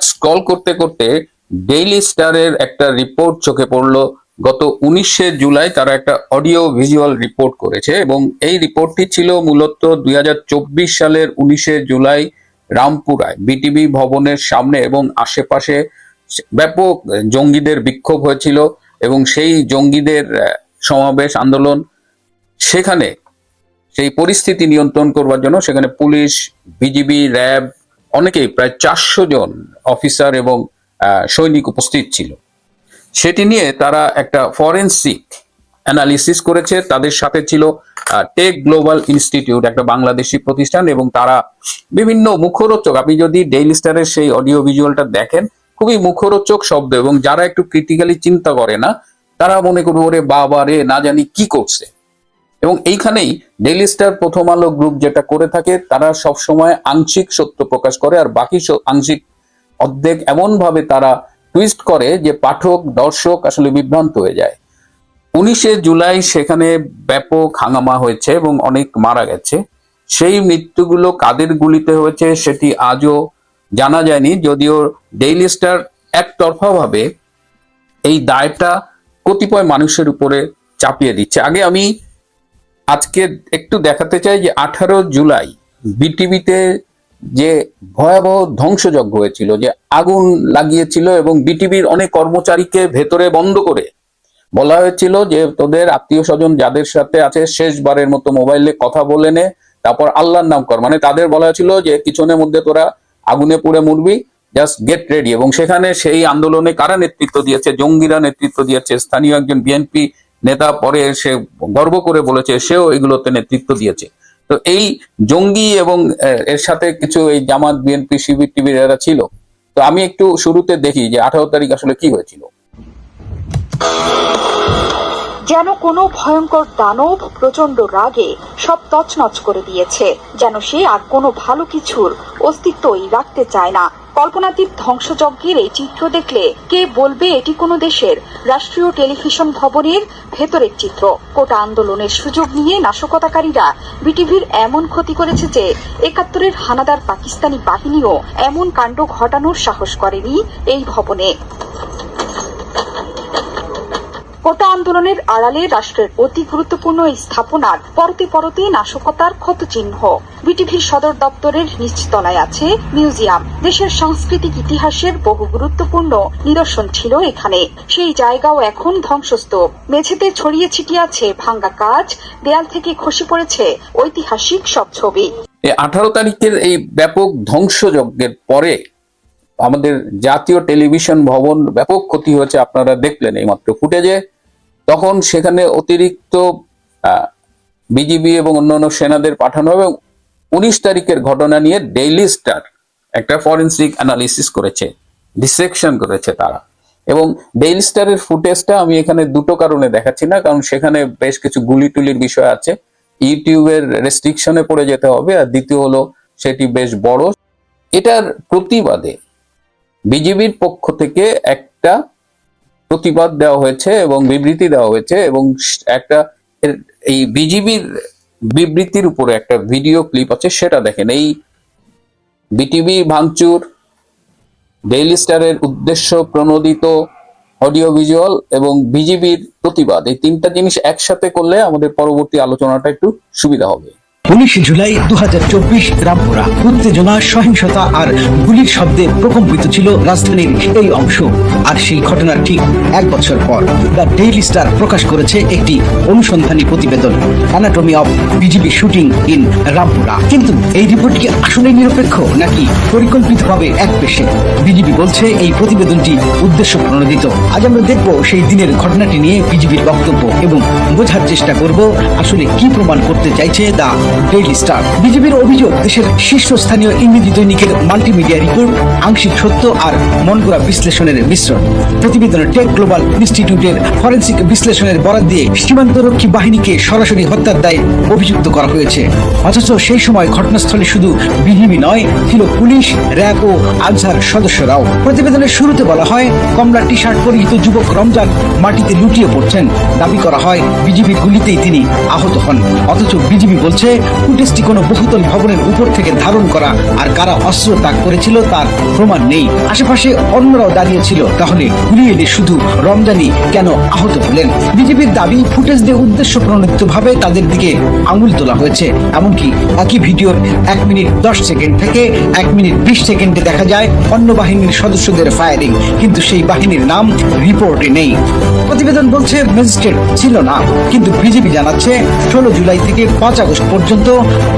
Scroll করতে করতে daily স্টারের একটা রিপোর্ট চোখে পড়ল। গত উনিশে জুলাই তারা একটা অডিও ভিজুয়াল রিপোর্ট করেছে এবং এই রিপোর্টটি ছিল মূলত দুই হাজার চব্বিশ সালের উনিশে জুলাই রামপুরায় বিটিভি ভবনের সামনে এবং আশেপাশে ব্যাপক জঙ্গিদের বিক্ষোভ হয়েছিল এবং সেই জঙ্গিদের সমাবেশ, আন্দোলন সেখানে সেই পরিস্থিতি নিয়ন্ত্রণ করবার জন্য সেখানে পুলিশ বিজিবি র্যাব অনেকেই, প্রায় চারশো জন অফিসার এবং সৈনিক উপস্থিত ছিল। সেটি নিয়ে তারা একটা ফরেনসিক অ্যানালিসিস করেছে। তাদের সাথে ছিল টেক গ্লোবাল ইনস্টিটিউট, একটা বাংলাদেশি প্রতিষ্ঠান এবং তারা বিভিন্ন মুখরোচক, আপনি যদি ডেইলি স্টারের সেই অডিও ভিজুয়ালটা দেখেন, খুবই মুখরোচক শব্দ এবং যারা একটু ক্রিটিক্যালি চিন্তা করে না, তারা মনে করবে, ওরে বাবা রে, না জানি কি করছে। এবং এইখানেই ডেইলি স্টার প্রথম আলো গ্রুপ যেটা করে থাকে, তারা সব সময় আংশিক সত্য প্রকাশ করে আর বাকি আংশিক অর্ধেক এমন ভাবে তারা টুইস্ট করে যে পাঠক, দর্শক আসলে বিভ্রান্ত হয়ে যায়। উনিশে জুলাই সেখানে ব্যাপক হাঙ্গামা হয়েছে এবং অনেক মারা গেছে। সেই মৃত্যুগুলো কাদের গুলিতে হয়েছে সেটি আজও জানা যায়নি, যদিও ডেইলি স্টার একতরফা ভাবে এই দায়টা কতিপয় মানুষের উপরে চাপিয়ে দিচ্ছে। আগে আমি আজকে একটু দেখাতে চাই যে আঠারো জুলাই বিটিভিতে যে ভয়াবহ ধ্বংসযজ্ঞ হয়েছিল, যে আগুন লাগিয়েছিল এবং বিটিভির অনেক কর্মচারীকে ভেতরে বন্ধ করে বলা হয়েছিল যে তোদের আত্মীয় স্বজন যাদের সাথে আছে শেষবারের মতো মোবাইলে কথা বলে নে, তারপর আল্লাহর নাম কর। মানে তাদের বলা হয়েছিল যে কিছুনের মধ্যে তোরা আগুনে পুড়ে মরবি জাস্ট গেট রেডি এবং সেখানে সেই আন্দোলনে কারা নেতৃত্ব দিয়েছে? জঙ্গিরা নেতৃত্ব দিয়েছে। স্থানীয় একজন বিএনপি নেতা পরে সে গর্ব করে বলেছে, সেও এগুলোতে নেতৃত্ব দিয়েছে। তো এই জঙ্গি এবং এর সাথে কিছু এই জামাত, বিএনপি শিবির টিবির এরা ছিল। তো আমি একটু শুরুতে দেখি যে আঠারো তারিখ আসলে কি হয়েছিল। যেন কোনো ভয়ঙ্কর দানব প্রচণ্ড রাগে সব তছনছ করে দিয়েছে, যেন সে আর কোনো ভালো কিছুর অস্তিত্বই রাখতে চায় না। কল্পনাতীত ধ্বংসযজ্ঞের এই চিত্র দেখলে কে বলবে এটি কোনো দেশের রাষ্ট্রীয় টেলিভিশন ভবনের ভেতরের চিত্র? কোটা আন্দোলনের সুযোগ নিয়ে নাশকতাকারীরা বিটিভির এমন ক্ষতি করেছে যে একাত্তরের হানাদার পাকিস্তানি বাহিনীও এমন কাণ্ড ঘটানোর সাহস করেনি এই ভবনে। কোটা আন্দোলনের আড়ালে রাষ্ট্রের অতি গুরুত্বপূর্ণ এই স্থাপনার পরতে পরতে নাশকতার ক্ষত চিহ্ন বিটিভির সদর দপ্তরের নিচতলায় আছে মিউজিয়াম। দেশের সাংস্কৃতিক ইতিহাসের বহু গুরুত্বপূর্ণ নিদর্শন ছিল এখানে। সেই জায়গাও এখন ধ্বংসস্তূপ। মেঝেতে ছড়িয়ে ছিটিয়ে আছে ভাঙ্গা কাজ, দেয়াল থেকে খসে পড়েছে ঐতিহাসিক সব ছবি। আঠারো তারিখের এই ব্যাপক ধ্বংসযজ্ঞের পরে আমাদের জাতীয় টেলিভিশন ভবন ব্যাপক ক্ষতি হয়েছে। আপনারা দেখলেন এই মাত্র ফুটেজে। তখন সেখানে অতিরিক্ত বিজিবি এবং অন্যান্য সেনাদের পাঠানো হবে। উনিশ তারিখের ঘটনা নিয়ে ডেইলি স্টার একটা ফরেন্সিক অ্যানালিসিস করেছে ডিসেকশন করেছে তারা। এবং ডেইলি স্টারের ফুটেজটা আমি এখানে দুটো কারণে দেখাচ্ছি না, কারণ সেখানে বেশ কিছু গুলি টুলির বিষয় আছে। ইউটিউবের রেস্ট্রিকশনে পড়ে যেতে হবে, আর দ্বিতীয় হলো সেটি বেশ বড়। এটার প্রতিবাদে বিজেপির পক্ষ থেকে একটা প্রতিবাদ দেওয়া হয়েছে এবং বিবৃতি দেওয়া হয়েছে এবং একটা এই বিজিবির বিবৃতির উপরে একটা ভিডিও ক্লিপ আছে, সেটা দেখেন। এই বিটিভি ভাঙচুর, ডেইলি স্টারের উদ্দেশ্য প্রণোদিত অডিও ভিজুয়াল এবং বিজিবির প্রতিবাদ, এই তিনটা জিনিস একসাথে করলে আমাদের পরবর্তী আলোচনাটা একটু সুবিধা হবে। উনিশে জুলাই দু হাজার চব্বিশ রামপুরা। উত্তেজনা, সহিংসতা আর গুলির শব্দে প্রকম্পিত ছিল রাজধানীর এই অংশ। আর সেই ঘটনার ঠিক এক বছর পর দ্য ডেইলি স্টার প্রকাশ করেছে একটি অনুসন্ধানী প্রতিবেদন anatomy of BGB shooting in Rampura কিন্তু এই রিপোর্ট কি আসলে নিরপেক্ষ, নাকি পরিকল্পিতভাবে এক পেশে? বিজিবি বলছে, এই প্রতিবেদনটি উদ্দেশ্য প্রণোদিত আজ আমরা দেখব সেই দিনের ঘটনাটি নিয়ে বিজিবির বক্তব্য এবং বোঝার চেষ্টা করব, আসলে কি প্রমাণ করতে চাইছে দা ডেইলি স্টার বিজেপির অভিযোগ, দেশের শীর্ষস্থানীয় ইংরেজি দৈনিকের মাল্টিমিডিয়া রিপোর্ট আংশিক সত্য আর বিশ্লেষণের মিশ্রণ। টেক গ্লোবাল ইনস্টিটিউটের ফরেন্সিক বিশ্লেষণের বরাদ দিয়ে সীমান্তরক্ষী বাহিনীকে সরাসরি হত্যার দায়ে অভিযুক্ত করা হয়েছে। অথচ সেই সময় ঘটনাস্থলে শুধু বিজিবি নয়, ছিল পুলিশ, র্যাব ও আনসার সদস্যরাও। প্রতিবেদনের শুরুতে বলা হয়, কমলা টি শার্ট পরিহিত যুবক রমজান মাটিতে লুটিয়ে পড়ছেন। দাবি করা হয়, বিজিবির গুলিতেই তিনি আহত হন। অথচ বিজিবি বলছে ফুটেজটি কোনো বহুতল ভবনের উপর থেকে ধারণ করা, আর কারা অস্ত্র তাক করেছিল তার প্রমাণ নেই। আশেপাশে অন্যরাও দাঁড়িয়েছিল। তাহলে গুলি এলে শুধু রমজানি কেন আহত হলেন? বিজেপির দাবি, ফুটেজ দিয়ে উদ্দেশ্য প্রণোদিত ভাবে তাদের দিকে আঙুল তোলা হয়েছে। এমনকি একই ভিডিওর এক মিনিট দশ সেকেন্ড থেকে এক মিনিট বিশ সেকেন্ডে দেখা যায় অন্য বাহিনীর সদস্যদের ফায়ারিং কিন্তু সেই বাহিনীর নাম রিপোর্টে নেই। প্রতিবেদন বলছে, ম্যাজিস্ট্রেট ছিল না, কিন্তু বিজেপি জানাচ্ছে, ষোলো জুলাই থেকে পাঁচ আগস্ট পর্যন্ত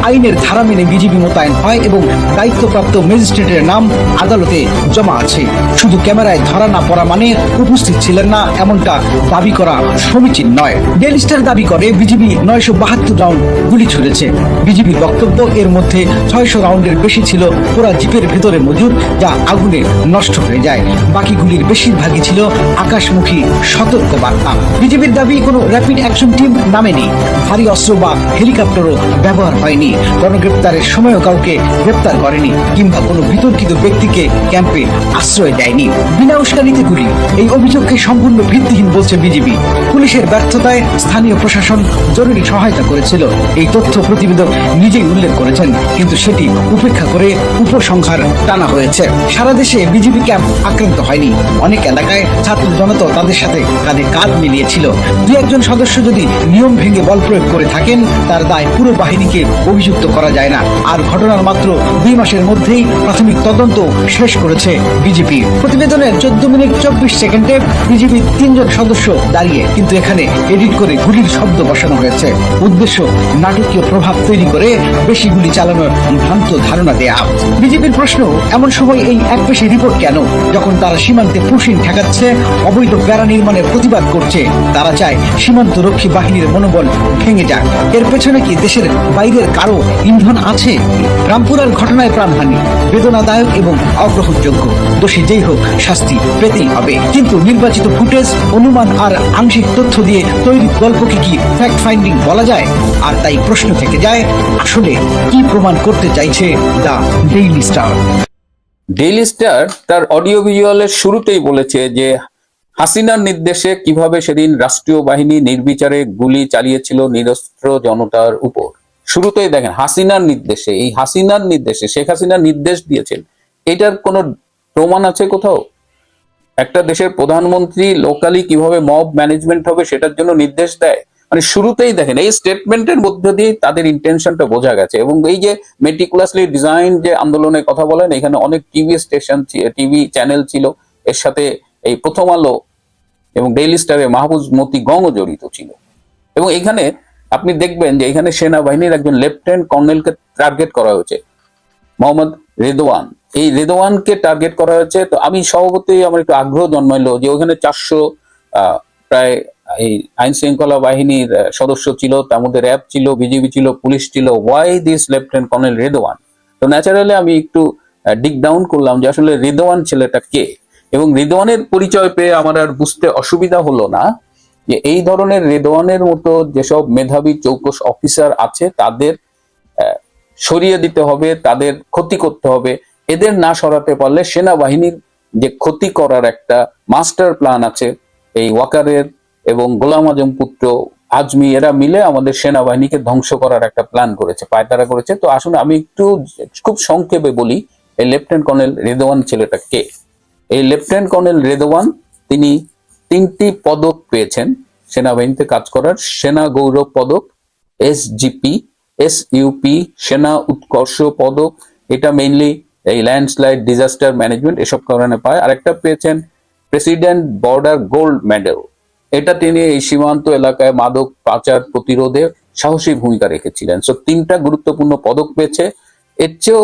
আইনের ধারা মেনে বিজেপি মোতায়েন হয় এবং দায়িত্বপ্রাপ্ত ম্যাজিস্ট্রেটের নাম আদালতে জমা আছে। শুধু ক্যামেরায় ধরা না পড়া মানে উপস্থিত ছিলেন না এমনটা দাবি করা সমীচীন নয়। ডেলি স্টার দাবি করে বিজেপি নয়শো বাহাত্তর রাউন্ড গুলি ছুড়েছে। বিজেপির বক্তব্য এর মধ্যে ছয়শো রাউন্ডের বেশি ছিল পুরা জিপের ভেতরে মজুদ, যা আগুনে নষ্ট হয়ে যায়। বাকি গুলির বেশিরভাগই ছিল আকাশমুখী সতর্ক বার্তা। বিজেপির দাবি কোনো র্যাপিড অ্যাকশন টিম নামেনি। ভারী অস্ত্র বা হেলিকপ্টারও ব্যবহার হয়নি। গণগ্রেপ্তারের সময়ও কাউকে গ্রেপ্তার করেনি কিংবা কোনো বিতর্কিত ব্যক্তিকে ক্যাম্পে আশ্রয় দেয়নি। বিনা উস্কানিতে গুলি। এই অভিযোগকে সম্পূর্ণ ভিত্তিহীন বলছে বিজেপি পুলিশের ব্যর্থতায় স্থানীয় প্রশাসন জরুরি সহায়তা করেছিল। এই তথ্য প্রতিবেদক নিজেই উল্লেখ করেছেন, কিন্তু সেটি উপেক্ষা করে উপসংহার টানা হয়েছে। সারা দেশে বিজেপি ক্যাম্প আক্রান্ত হয়নি। অনেক এলাকায় ছাত্র জনতা তাদের সাথে কাঁধে কাঁধ মিলিয়েছিল। দু একজন সদস্য যদি নিয়ম ভেঙে বল প্রয়োগ করে থাকেন, তার দায় পুরো বাহিনীকে অভিযুক্ত করা যায় না। আর ঘটনার মাত্র দুই মাসের মধ্যেই প্রাথমিক তদন্ত শেষ করেছে বিজেপি। প্রতিবেদনের চোদ্দ মিনিট চব্বিশ সেকেন্ডে বিজেপির তিনজন সদস্য দাঁড়িয়ে কিন্তু এখানে এডিট করে গুলির শব্দ বসানো হয়েছে। উদ্দেশ্য নাটকীয় প্রভাব তৈরি করে বেশি গুলি চালানোর ভ্রান্ত ধারণা দেয়া। বিজেপির প্রশ্ন, এমন সময় এই এক পেশি রিপোর্ট কেন? যখন তারা সীমান্তে পুশিন ঠেকাচ্ছে, অবৈধ বেড়া নির্মাণের প্রতিবাদ করছে, তারা চায় সীমান্ত রক্ষী বাহিনীর মনোবল ভেঙে যাক। এর পেছনে কি দেশের বাইরের কারও ইন্ধন আছে? রামপুরার ঘটনায় প্রাণহানি, বেদনাদায়ক এবং অগ্রহণযোগ্য। দোষী যেই হোক, শাস্তি পেতেই হবে। কিন্তু নির্বাচিত ফুটেজ, অনুমান আর আংশিক তথ্য দিয়ে তৈরি গল্পকে কি ফ্যাক্ট ফাইন্ডিং বলা যায়? আর তাই প্রশ্ন থেকে যায়, আসলে কি প্রমাণ করতে চাইছে the Daily star? Daily star তার অডিও ভিজুয়ালের শুরুতেই বলেছে যে, হাসিনার নির্দেশে কীভাবে সেদিন রাষ্ট্রীয় বাহিনী নির্বিচারে গুলি চালিয়েছিল নিরস্ত্র জনতার উপর। শুরুতেই দেখেন, হাসিনার নির্দেশে, এই হাসিনার নির্দেশে শেখ হাসিনা নির্দেশ দিয়েছেন। এটার কোনো প্রমাণ আছে কোথাও? একটা দেশের প্রধানমন্ত্রী লোকালি কীভাবে মব ম্যানেজমেন্ট হবে সেটার জন্য নির্দেশ দেয়? মানে শুরুতেই দেখেন, এই স্টেটমেন্টের মধ্যে দিয়ে তাদের ইন্টেনশনটা বোঝা গেছে। এবং এই যে মেটিকুলাসলি ডিজাইন যে আন্দোলনের কথা বলেন, এখানে অনেক টিভি স্টেশন টিভি চ্যানেল ছিল। এর সাথে এই প্রথম আলো এবং ডেইলি স্টারে মাহবুজ মতি গংও জড়িত ছিল। এবং এখানে আপনি দেখবেন যে এখানে সেনাবাহিনীর একজন লেফটেন্যান্ট কর্নেলকে টার্গেট করা হয়েছে, মোহাম্মদ রেদওয়ান। এই রেদওয়ানকে টার্গেট করা হয়েছে, তো আমি স্বভাবতই আমার একটু আগ্রহ জন্মাইলো যে ওখানে চারশো প্রায়, এই আইন শৃঙ্খলা বাহিনীর সদস্য ছিল, তার মধ্যে র্যাব ছিল, বিজিবি ছিল, পুলিশ ছিল why this lieutenant colonel Redwan? তো ন্যাচারালি আমি একটু ডিক ডাউন করলাম যে আসলে রেদওয়ান ছেলেটা কে? এবং রেদওয়ানের পরিচয় পেয়ে আমার আর বুঝতে অসুবিধা হলো না। যে এই ধরনের রেদওয়ানের মতো যেসব মেধাবী চৌকস অফিসার আছে, তাদের সরিয়ে দিতে হবে, তাদের ক্ষতি করতে হবে। এদের না সরাতে পারলে সেনাবাহিনীর যে ক্ষতি করার একটা মাস্টার প্ল্যান আছে, এই ওয়াকারের এবং গোলাম আজম পুত্র, আজমি, এরা মিলে আমাদের সেনাবাহিনীকে ধ্বংস করার একটা প্ল্যান করেছে, পায়তারা করেছে। তো আসুন, আমি একটু খুব সংক্ষেপে বলি, এই লেফটেন্যান্ট কর্নেল রেদওয়ান ছেলেটা কে? এই লেফটেন্যান্ট কর্নেল রেদওয়ান, তিনি তিনটি পদক পেয়েছেন। সেনাবাহিনীতে কাজ করার সেনা গৌরব পদক, এসজিপি এস ইউপি সেনা উৎকর্ষ পদক, এটা মেইনলি এই ল্যান্ডস্লাইড ডিজাস্টার ম্যানেজমেন্ট এসব কারণে পায়। আরেকটা পেয়েছেন প্রেসিডেন্ট বর্ডার গোল্ড মেডেল এটা তিনি এই সীমান্ত এলাকায় মাদক পাচার প্রতিরোধে সাহসী ভূমিকা রেখেছিলেন। সো তিনটা গুরুত্বপূর্ণ পদক পেয়েছে। এর চেয়েও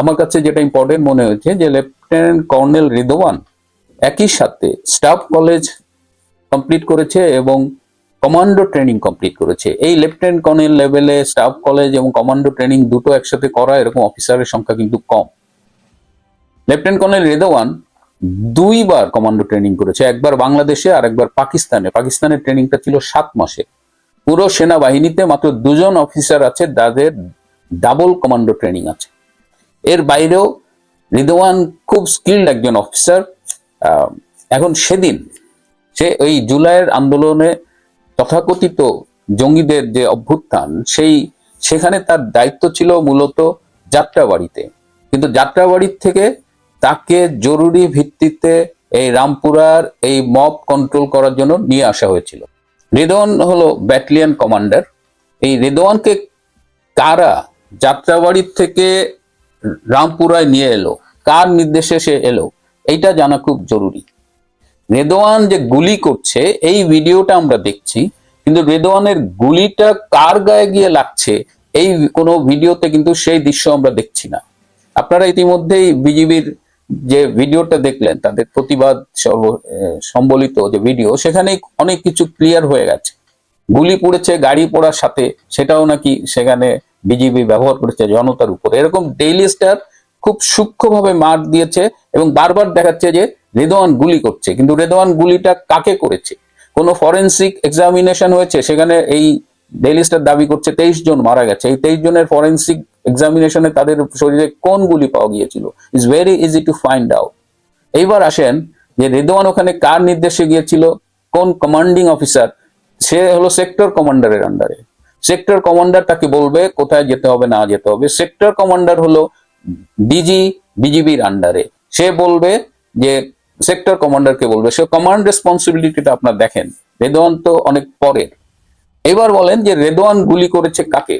আমার কাছে যেটা ইম্পর্টেন্ট মনে হয়েছে যে লেফটেন্যান্ট কর্নেল রিদওয়ান একই সাথে স্টাফ কলেজ কমপ্লিট করেছে এবং কমান্ডো ট্রেনিং কমপ্লিট করেছে। এই লেফটেন্যান্ট কর্নেল লেভেলে স্টাফ কলেজ এবং কমান্ডো ট্রেনিং দুটো একসাথে করা এরকম অফিসারের সংখ্যা কিন্তু কম। লেফটেন্যান্ট কর্নেল রেদওয়ান দুইবার কমান্ডো ট্রেনিং করেছে, একবার বাংলাদেশে আর একবার পাকিস্তানে। পাকিস্তানের ট্রেনিংটা ছিল সাত মাসে। পুরো সেনাবাহিনীতে মাত্র দুজন অফিসার আছে যাদের ডাবল কমান্ডো ট্রেনিং আছে। এর বাইরেও রিদওয়ান খুব স্কিল্ড একজন অফিসার এখন সেদিন সে ওই জুলাইয়ের আন্দোলনে তথাকথিত জঙ্গিদের যে অভ্যুত্থান, সেই সেখানে তার দায়িত্ব ছিল মূলত যাত্রাবাড়িতে। কিন্তু যাত্রাবাড়ির থেকে তাকে জরুরি ভিত্তিতে এই রামপুরার এই মব কন্ট্রোল করার জন্য নিয়ে আসা হয়েছিল। রেদওয়ান হলো ব্যাটালিয়ন কমান্ডার। এই রেদওয়ানকে কারা যাত্রাবাড়ির থেকে রামপুরায় নিয়ে এলো? কার নির্দেশে সে এলো? এইটা জানা খুব জরুরি। রেদওয়ান যে গুলি করছে, এই ভিডিওটা আমরা দেখছি, কিন্তু রেদোয়ানের গুলিটা কার গায়ে গিয়ে লাগছে, এই কোনো ভিডিওতে কিন্তু সেই দৃশ্য আমরা দেখছি না। আপনারা ইতিমধ্যেই বিজিবির যে ভিডিওটা দেখলেন, তাদের প্রতিবাদ সম্বলিত যে ভিডিও সেখানে অনেক কিছু ক্লিয়ার হয়ে গেছে। গুলি পড়েছে, গাড়ি পড়ার সাথে, সেটাও নাকি সেখানে বিজিবি ব্যবহার করেছে জনতার উপর। এরকম ডেইলি স্টার খুব সূক্ষ্মভাবে মার দিয়েছে এবং বারবার দেখাচ্ছে যে রেদওয়ান গুলি করছে। কিন্তু রেদওয়ান গুলিটা কাকে করেছে? কোনো ফরেন্সিক এক্সামিনেশন হয়েছে? সেখানে এই ডেইলি স্টার দাবি করছে, তেইশ জন মারা গেছে। এই তেইশ জনের ফরেন্সিক এক্সামিনেশনে তাদের শরীরে কোন গুলি পাওয়া গিয়েছিল? Is very easy to find out এইবার আসেন যে রেদওয়ান ওখানে কার নির্দেশে গিয়েছিল? কোন কমান্ডিং অফিসার সে হলো সেক্টর কমান্ডারের আন্ডারে সেক্টর কমান্ডার তাকে বলবে, কোথায় যেতে হবে, না যেতে হবে। সেক্টর কমান্ডার হলো ডিজি বিজিবির আন্ডারে সে বলবে যে সেক্টর কমান্ডারকে বলবে, সে কমান্ড রেসপন্সিবিলিটিটা আপনার দেখেন রেদওয়ান তো অনেক পরের। এবার বলেন যে রেদওয়ান গুলি করেছে কাকে?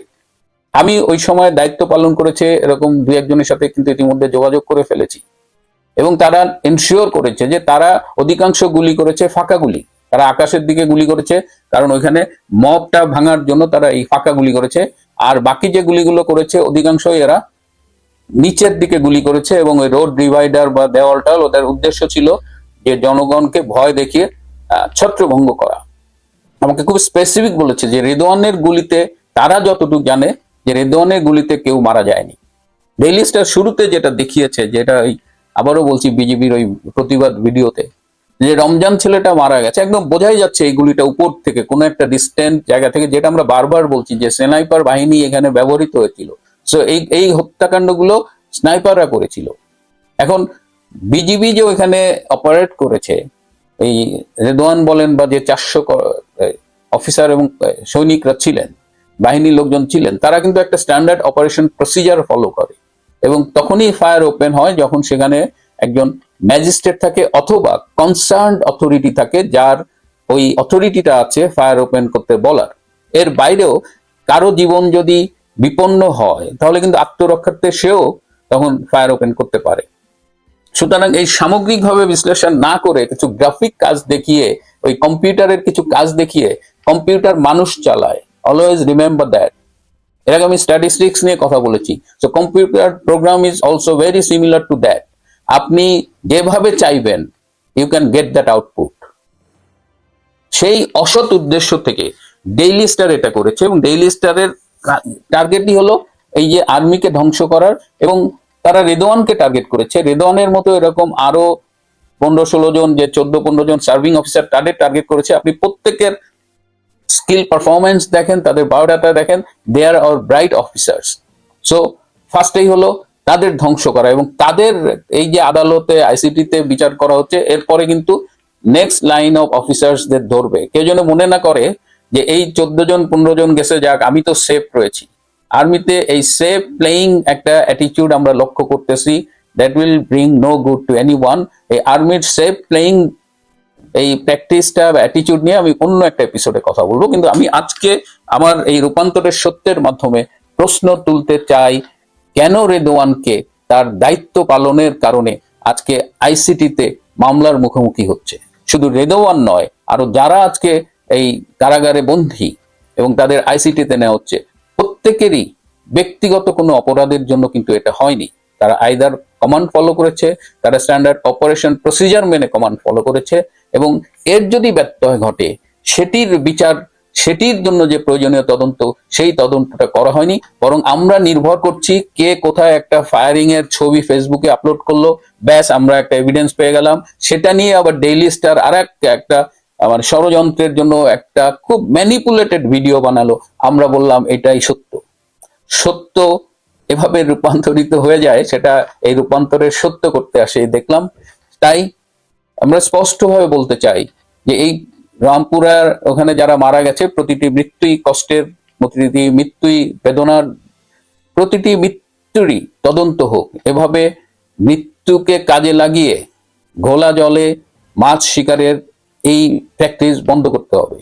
আমি ওই সময় দায়িত্ব পালন করেছে এরকম দু একজনের সাথে কিন্তু ইতিমধ্যে যোগাযোগ করে ফেলেছি। এবং তারা এনশিওর করেছে যে তারা অধিকাংশ গুলি করেছে ফাঁকা গুলি। তারা আকাশের দিকে গুলি করেছে, কারণ ওইখানে মবটা ভাঙার জন্য তারা এই ফাঁকা গুলি করেছে। আর বাকি যে গুলিগুলো করেছে, অধিকাংশই এরা নিচের দিকে গুলি করেছে এবং ওই রোড ডিভাইডার বা দেওয়ালটা ওদের উদ্দেশ্য ছিল যে জনগণকে ভয় দেখিয়ে ছত্রভঙ্গ করা। আমাকে খুব স্পেসিফিক বলেছে যে রেদওয়ানের গুলিতে তারা যতটুকু জানে যে রেদওয়ানের গুলিতে কেউ মারা যায়নি। ডেইলি স্টার শুরুতে যেটা দেখিয়েছে, যেটা ওই আবারও বলছি বিজেপির ওই প্রতিবাদ ভিডিওতে, যে রমজান ছেলেটা মারা গেছে। একদম বোঝাই যাচ্ছে এই গুলিটা উপর থেকে কোনো একটা ডিস্টেন্ট জায়গা থেকে, যেটা আমরা বারবার বলছি যে সেনাইপার বাহিনী এখানে ব্যবহৃত হয়েছিল। সো এই এই হত্যাকাণ্ডগুলো স্নাইপাররা করেছিল। এখন বিজিবি যে ওখানে অপারেট করেছে, এই রেদওয়ান বলেন বা যে চারশো অফিসার এবং সৈনিকরা ছিলেন, বাহিনীর লোকজন ছিলেন, তারা কিন্তু একটা স্ট্যান্ডার্ড অপারেশন প্রসিজার ফলো করে। এবং তখনই ফায়ার ওপেন হয় যখন সেখানে একজন ম্যাজিস্ট্রেট থাকে অথবা কনসার্ন অথরিটি থাকে, যার ওই অথরিটিটা আছে ফায়ার ওপেন করতে বলার। এর বাইরেও কারও জীবন যদি বিপন্ন হয়, তাহলে কিন্তু আত্মরক্ষার্থে সেও তখন ফায়ার ওপেন করতে পারে। সুতরাং এই সামগ্রিকভাবে বিশ্লেষণ না করে কিছু গ্রাফিক কাজ দেখিয়ে, ওই কম্পিউটারের কিছু কাজ দেখিয়ে কম্পিউটার মানুষ চালায়। অলওয়েজ রিমেম্বার দ্যাট এর আগে আমি স্ট্যাটিস্টিক্স নিয়ে কথা বলেছি। So computer program is also very similar to that আপনি যেভাবে চাইবেন you can get that output সেই অসৎ উদ্দেশ্য থেকে ডেইলি স্টার এটা করেছে এবং ডেইলি স্টারের টার্গেটই হলো এই যে আর্মিকে ধ্বংস করার এবং তারা রেদওয়ানকে টার্গেট করেছে। রেদওয়ানের মতো এরকম আরও পনেরো ষোলো জন, যে চোদ্দ পনেরো জন সার্ভিং অফিসার তাদের টার্গেট করেছে। আপনি প্রত্যেকের স্কিল পারফরমেন্স দেখেন, তাদের বায়োডাটা দেখেন they are our bright officers so ফার্স্টেই হলো তাদের ধ্বংস করা এবং তাদের এই যে আদালতে আইসিটিতে বিচার করা হচ্ছে। এরপরে কিন্তু নেক্সট লাইন অফ অফিসার্সদের ধরবে। কেউ যেন মনে না করে যে এই চোদ্দ জন, পনেরো জন গেছে, যাক, আমি তো সেফ রয়েছি। আর্মিতে এই সেফ প্লেয়িং একটা অ্যাটিটিউড আমরা লক্ষ্য করতেছি। That will bring no good to any one এই আর্মির সেফ প্লেয়িং এই প্র্যাকটিসটা বা অ্যাটিটিউড নিয়ে আমি অন্য একটা এপিসোডে কথা বলব। কিন্তু আমি আজকে আমার এই রূপান্তরের সত্যের মাধ্যমে প্রশ্ন তুলতে চাই, কেন রেদোয়ানকে তার দায়িত্ব পালনের কারণে আজকে আইসিটিতে মামলার মুখোমুখি হচ্ছে? শুধু রেদোয়ান নয়, আরও যারা আজকে এই কারাগারে বন্দী এবং তাদের আইসিটিতে নেওয়া হচ্ছে। প্রত্যেকেরই ব্যক্তিগত কোনো অপরাধের জন্য কিন্তু এটা হয়নি। তারা আইদার কমান্ড ফলো করেছে, তারা স্ট্যান্ডার্ড অপারেশন প্রসিজার মেনে কমান্ড ফলো করেছে এবং এর যদি ব্যত্যয় ঘটে, সেটির বিচার, সেটির জন্য যে প্রয়োজনীয় তদন্ত, সেই তদন্তটা করা হয়নি। বরং আমরা নির্ভর করছি কে কোথায় একটা ফায়ারিং এর ছবি ফেসবুকে আপলোড করল। ব্যাস, আমরা একটা এভিডেন্স পেয়ে গেলাম। সেটা নিয়ে আবার ডেইলি স্টার আর একটা আমার ষড়যন্ত্রের জন্য একটা খুব ম্যানিপুলেটেড ভিডিও বানালো। আমরা বললাম, এটাই সত্য। সত্য এভাবে রূপান্তরিত হয়ে যায়, সেটা এই রূপান্তরের সত্য করতে আসে। দেখলাম, তাই আমরা স্পষ্টভাবে বলতে চাই যে এই রামপুরার ওখানে যারা মারা গেছে, প্রতিটি মৃত্যুই কষ্টের, প্রতিটি মৃত্যুই বেদনার, প্রতিটি মৃত্যুরই তদন্ত হোক। এভাবে মৃত্যুকে কাজে লাগিয়ে ঘোলা জলে মাছ শিকারের এই প্র্যাকটিস বন্ধ করতে হবে।